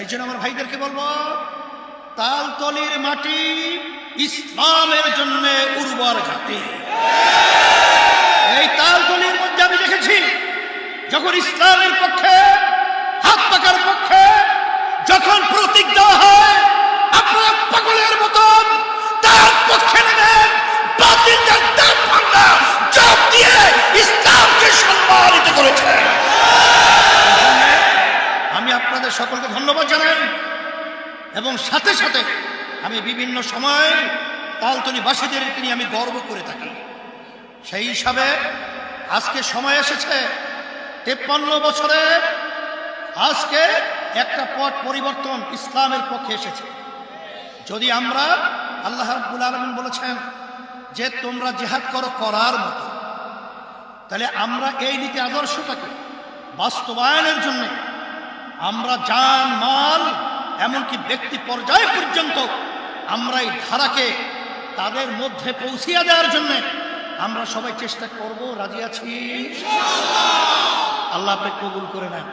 এই জন্য আমার ভাইদেরকে বলব, তালতলির মাটি ইসলামের জন্য উর্বর ঘাটি। এই তালতলির মধ্যে আমি দেখেছি, যখন ইসলামের পক্ষে, হাত পাকার পক্ষে, যখন প্রতীক আপনাদের সকলকে ধন্যবাদ জানাই। এবং সাথে সাথে আমি বিভিন্ন সময় তালতলিবাসীদেরকে নিয়ে আমি গর্ব করে থাকি। সেই হিসাবে আজকে সময় এসেছে তেপ্পান্ন বছরে আজকে একটা পথ পরিবর্তন ইসলামের পক্ষে এসেছে। যদি আমরা আল্লাহ রাব্বুল আলমিন বলেছেন যে তোমরা জেহাদ করো করার মতো, তাহলে আমরা এই নীতি আদর্শটাকে বাস্তবায়নের জন্য আমরা জান মাল, এমনকি ব্যক্তি পর্যায় পর্যন্ত আমরা এই ধারাকে তাদের মধ্যে পৌঁছিয়ে দেওয়ার জন্য আমরা সবাই চেষ্টা করব। রাজি আছি? আল্লাহ আপনি কবুল করে নেন।